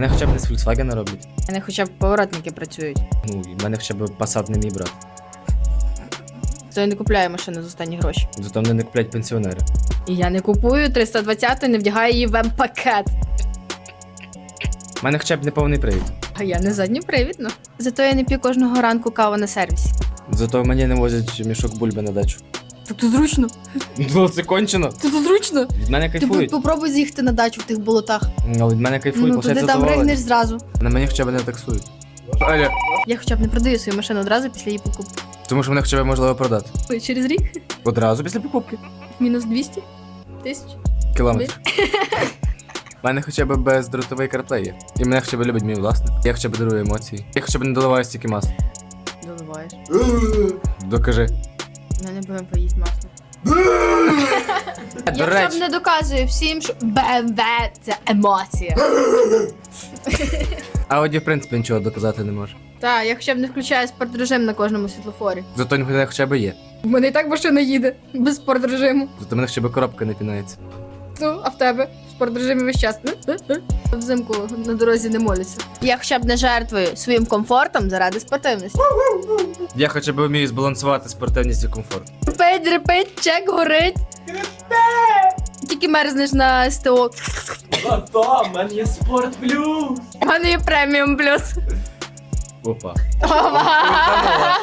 Мене хоча б не з Volkswagen роблять. У мене хоча б поворотники працюють. Ну, і в мене хоча б Passat не мій брат. То я не купляю машину за останні гроші. Зато мене не куплять пенсіонери. І я не купую 320 і не вдягаю її в М-пакет. У мене хоча б не повний привід. А я не задньопривідно. Зато я не п'ю кожного ранку каву на сервісі. Зато мені не возять мішок бульби на дачу. Так то зручно. Ну, це кончено. Це то зручно. Від мене Ти кайфують. попробуй з'їхати на дачу в тих болотах. Ну, від мене кайфують, ну, то ти лише там задоволені. ригнеш зразу. На мені хоча б не таксують. Аля. Я хоча б не продаю свою машину одразу після її покупки. Тому що мене хоча б можливо продати. Ой, Через рік Одразу після покупки. мінус 200 тисяч. Кілометр. У мене хоча б бездротовий CarPlay є. І мене хоча б любить мій власник. Я хоча б дарую емоції. Я хоча б не доливаю стільки масла. Доливаєш. Докажи. Ми не будемо поїсти масло. До Я хоча б речі, не доказую всім, що БМВ – це емоція. Ауді в принципі нічого доказати не може. Так, я хоча б не включаю спортрежим на кожному світлофорі. Зато в хоча б є. У мене і так машина їде без спортрежиму. Зато в мене хоча б коробка не пінається. Ну, а в тебе в спортрежимі весь час. Взимку на дорозі не молюся. Я хоча б не жертвую своїм комфортом заради спортивності. Я хоча б вмію збалансувати спортивність і комфорт. Репить, репить, чек горить. Тільки мерзнеш на СТО. Зато в мене є спорт плюс. У мене є преміум плюс. Опа. Ова!